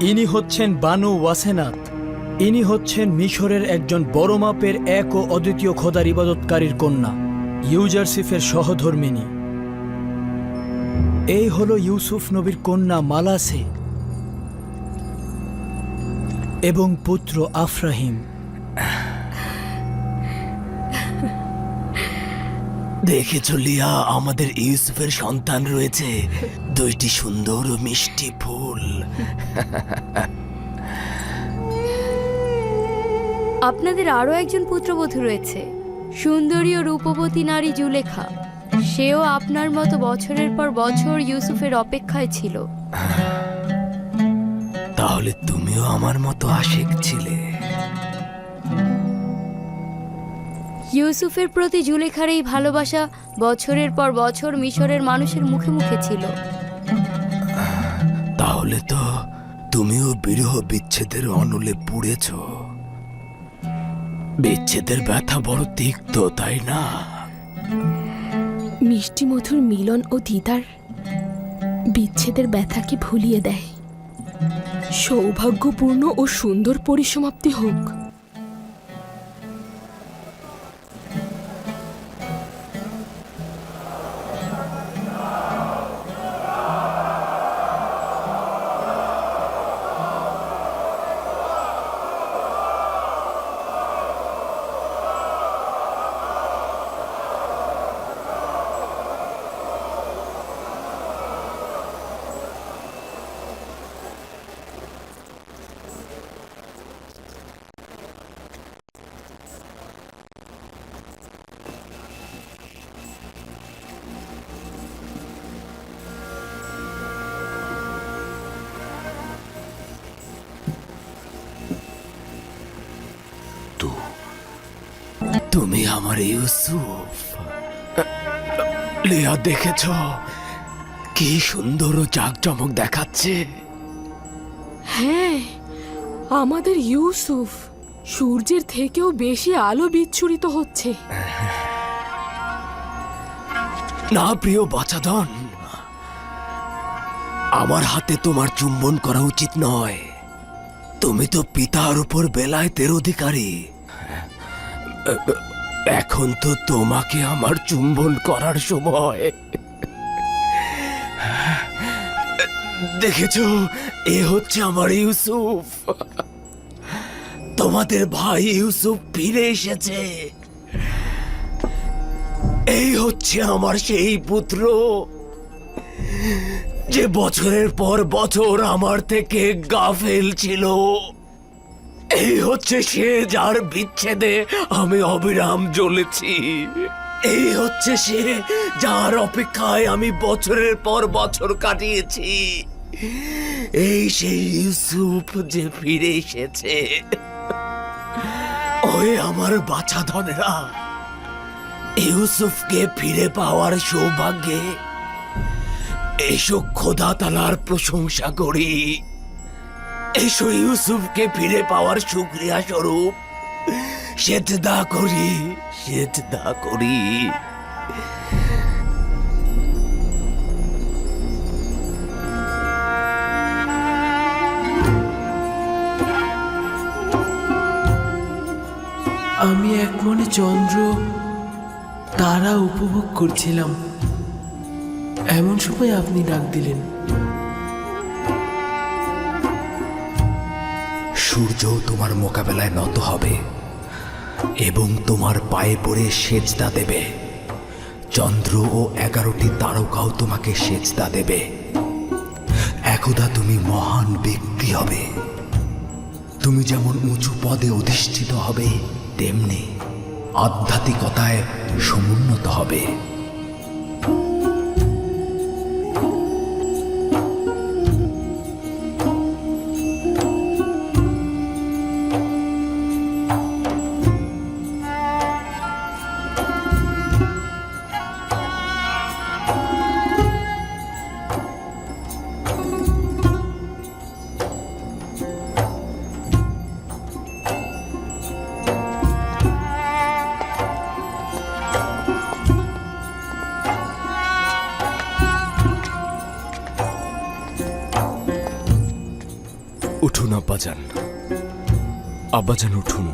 ইনি হচ্ছেন বানু ওয়াসেনাত। ইনি হচ্ছেন মিশরের একজন বড় মাপের এক ও অদ্বিতীয় খোদার ইবাদতকারীর কন্যা, ইউজারসিফের সহধর্মিনী এই হল ইউসুফ নবীর কন্যা মালাসে এবং পুত্র আফরাহিম। দেখেছ লিয়া আমাদের ইউসুফের সন্তান রয়েছে। দুইটি সুন্দর ও মিষ্টি ফুল। আপনাদের আরও একজন পুত্রবধূ রয়েছে। সুন্দরী ও রূপবতী নারী জুলেখা। সেও আপনার মতো বছরের পর বছর ইউসুফের অপেক্ষায় ছিল। তাহলে তুমিও আমার মতো আশেক ছিলে। ইউসুফের প্রতি জুলেখার এই ভালোবাসা বছরের পর বছর মিশরের মানুষের মুখে মুখে ছিল। তাহলে তো তুমিও বিরহ বিচ্ছেদের অনলে পুড়েছ। বিচ্ছেদের ব্যথা বড় তিক্ত তাই না? মিষ্টি মধুর মিলন ও দিদার বিচ্ছেদের ব্যথাকে ভুলিয়ে দেয়। সৌভাগ্যপূর্ণ ও সুন্দর পরিসমাপ্তি হোক। তুমি আমার ইউসুফ। লিয়া দেখেছ? কি সুন্দর ও জাকজমক দেখাচ্ছে। হ্যাঁ আমাদের ইউসুফ সূর্যের থেকেও বেশি আলো বিচ্ছুরিত হচ্ছে। না প্রিয় বাচাধন আমার হাতে তোমার চুম্বন করা উচিত নয়। তুমি তো পিতার উপর বেলায়েতের অধিকারী। এখন তো তোমাকে আমার চুম্বন করার সময়। দেখেছ, এ হচ্ছে আমার ইউসুফ। তোমাদের ভাই ইউসুফ ফিরে এসেছে। এই হচ্ছে আমার সেই পুত্র, যে বছরের পর বছর আমার থেকে গাফেল ছিল। এই হচ্ছে সে যার বিচ্ছেদে আমি অবিরাম জ্বলেছি। এই হচ্ছে সে যার অপেক্ষায় আমি বছরের পর বছর কাটিয়েছি। এই সেই ইউসুফ যে ফিরে এসেছে। ওই আমার বাছা ধনেরা, ইউসুফকে ফিরে পাওয়ার সৌভাগ্যে এসো খোদা তালার প্রশংসা করি। এসো ইউসুফকে ফিরে পাওয়ার শুক্রিয়া স্বরূপ। করি করি। আমি এক মনে চন্দ্র, তারা উপভোগ করছিলাম। এমন সময় আপনি ডাক দিলেন। সূর্য তোমার মোকাবেলায় নত হবে এবং তোমার পায়ে পড়ে সেজদা দেবে। চন্দ্র ও এগারোটি তারকাও তোমাকে সেজদা দেবে। একদা তুমি মহান ব্যক্তি হবে। তুমি যেমন উঁচু পদে অধিষ্ঠিত হবে, তেমনি আধ্যাত্মিকতায় সমুন্নত হবে। উঠুন আব্বাজান। আব্বাজান উঠুন।